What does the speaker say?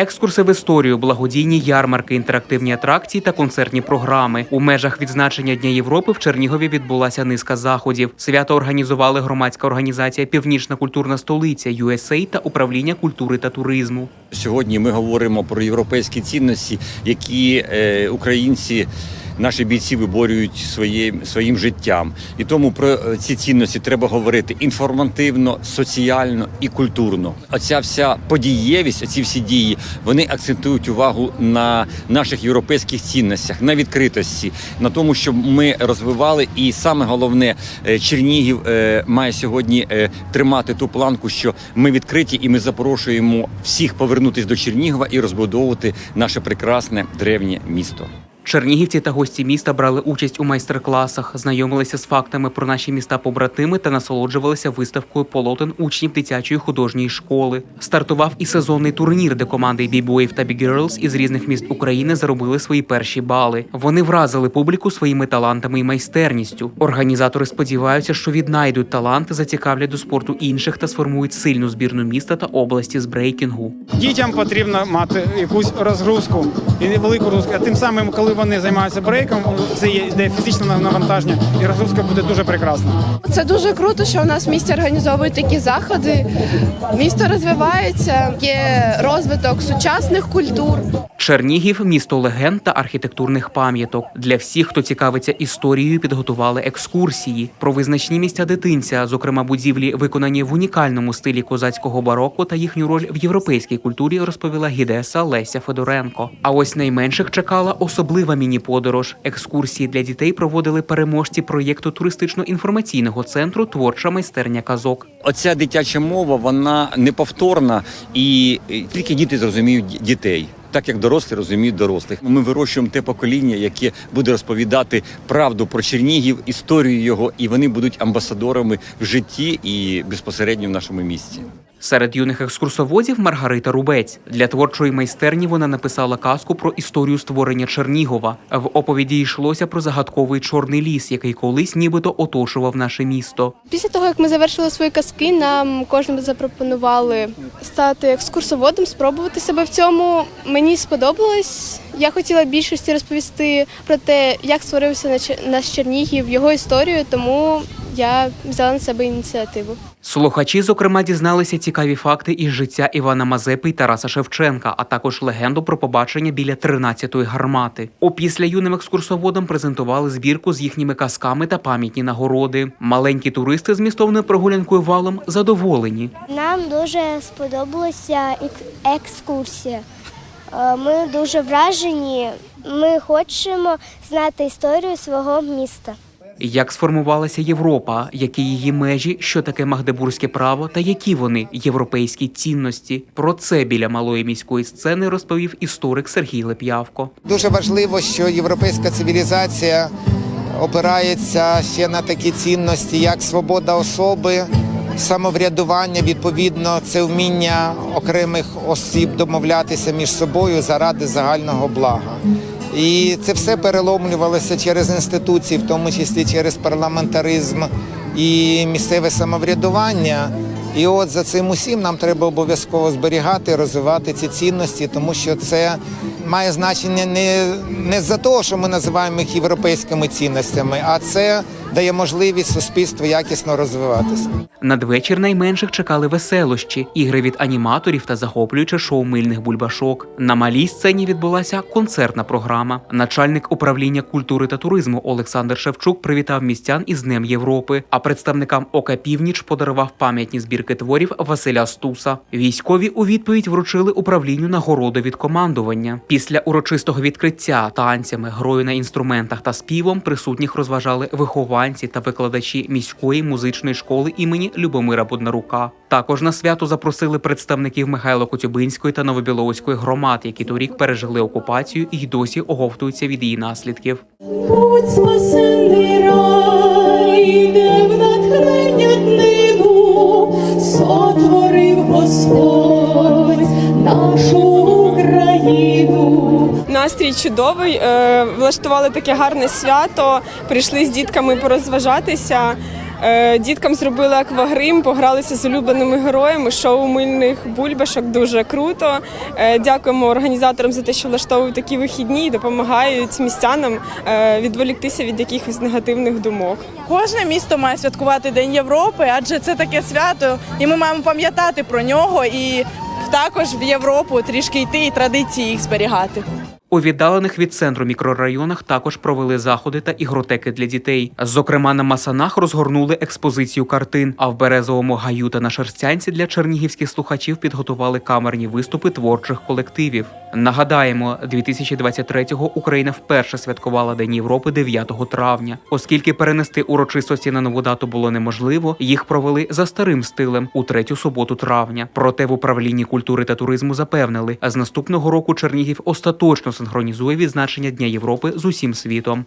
Екскурси в історію, благодійні ярмарки, інтерактивні атракції та концертні програми. У межах відзначення Дня Європи в Чернігові відбулася низка заходів. Свято організували громадська організація Північна культурна столиця USA та управління культури та туризму. Сьогодні ми говоримо про європейські цінності, які е, українці. Наші бійці виборюють своїм своїм життям, і тому про е, ці цінності треба говорити інформативно, соціально і культурно. Оця вся подієвість, оці всі дії, вони акцентують увагу на наших європейських цінностях, на відкритості, на тому, щоб ми розвивали. І саме головне, е, Чернігів е, має сьогодні тримати ту планку, що ми відкриті, і ми запрошуємо всіх повернутися до Чернігова і розбудовувати наше прекрасне древнє місто. Чернігівці та гості міста брали участь у майстер-класах, знайомилися з фактами про наші міста побратими та насолоджувалися виставкою полотен учнів дитячої художньої школи. Стартував і сезонний турнір, де команди бібоїв та бігерлс із різних міст України заробили свої перші бали. Вони вразили публіку своїми талантами і майстерністю. Організатори сподіваються, що віднайдуть таланти, зацікавлять до спорту інших та сформують сильну збірну міста та області з брейкінгу. Дітям потрібно мати якусь розгрузку і велику розгрузку. А тим самим, коли вони займаються брейком, це є йде фізичне навантаження, і розгрузка буде дуже прекрасна. Це дуже круто, що у нас в місті організовують такі заходи. Місто розвивається, є розвиток сучасних культур. Чернігів місто легенд та архітектурних пам'яток. Для всіх, хто цікавиться історією, підготували екскурсії про визначні місця дитинця, зокрема будівлі, виконані в унікальному стилі козацького бароко та їхню роль в європейській культурі, розповіла гідеса Леся Федоренко. А ось найменших чекала особлива міні-подорож. Екскурсії для дітей проводили переможці проєкту туристично-інформаційного центру Творча майстерня казок. Оця дитяча мова вона неповторна, і тільки діти зрозуміють дітей. Так як дорослі розуміють дорослих, ми вирощуємо те покоління, яке буде розповідати правду про Чернігів, історію його, і вони будуть амбасадорами в житті і безпосередньо в нашому місті. Серед юних екскурсоводів Маргарита Рубець. Для творчої майстерні вона написала казку про історію створення Чернігова. В оповіді йшлося про загадковий чорний ліс, який колись нібито оточував наше місто. Після того, як ми завершили свої казки, нам кожному запропонували стати екскурсоводом, спробувати себе в цьому. Мені сподобалось. Я хотіла більшості розповісти про те, як створився наш- Чернігів, його історію, тому я взяла на себе ініціативу. Слухачі, зокрема, дізналися цікаві факти із життя Івана Мазепи й Тараса Шевченка, а також легенду про побачення біля 13-ї гармати. Опісля юним екскурсоводам презентували збірку з їхніми казками та пам'ятні нагороди. Маленькі туристи з містовною прогулянкою валом задоволені. Нам дуже сподобалася екскурсія. Е, Ми дуже вражені. Ми хочемо знати історію свого міста. Як сформувалася Європа, які її межі, що таке магдебурзьке право та які вони європейські цінності? Про це біля малої міської сцени розповів історик Сергій Леп'явко. Дуже важливо, що європейська цивілізація опирається ще на такі цінності, як свобода особи, самоврядування. Відповідно, це вміння окремих осіб домовлятися між собою заради загального блага. І це все переломлювалося через інституції, в тому числі через парламентаризм і місцеве самоврядування. І от за цим усім нам треба обов'язково зберігати, розвивати ці цінності, тому що це має значення не, не за того, що ми називаємо їх європейськими цінностями, а це дає можливість суспільству якісно розвиватися. Надвечір найменших чекали веселощі, ігри від аніматорів та захоплююче шоу мильних бульбашок. На малій сцені відбулася концертна програма. Начальник управління культури та туризму Олександр Шевчук привітав містян із Днем Європи. А представникам Ока Північ подарував пам'ятні збірки Василя Стуса. Військові у відповідь вручили управлінню нагороду від командування. Після урочистого відкриття танцями, грою на інструментах та співом присутніх розважали вихованці та викладачі міської музичної школи імені Любомира Боднарука. Також на свято запросили представників Михайло-Коцюбинської та Новобілоуської громад, які торік пережили окупацію і досі оговтуються від її наслідків. Будь спасений рай, де в натхнення днину сотворив Господь нашу Україну. Настрій чудовий. е, Влаштували таке гарне свято. Прийшли з дітками порозважатися. Е, Діткам зробили аквагрим, погралися з улюбленими героями. Шоу мильних бульбашок дуже круто. Е, Дякуємо організаторам за те, що влаштовують такі вихідні і допомагають містянам е, відволіктися від якихось негативних думок. Кожне місто має святкувати День Європи, адже це таке свято, і ми маємо пам'ятати про нього і також в Європу трішки йти і традиції їх зберігати. У віддалених від центру мікрорайонах також провели заходи та ігротеки для дітей. Зокрема, на Масанах розгорнули експозицію картин. А в березовому гаю та на шерстянці для чернігівських слухачів підготували камерні виступи творчих колективів. Нагадаємо, 2023-го Україна вперше святкувала День Європи 9 травня. Оскільки перенести урочистості на нову дату було неможливо, їх провели за старим стилем у третю суботу травня. Проте в управлінні культури та туризму запевнили, а з наступного року Чернігів остаточно синхронізує відзначення Дня Європи з усім світом.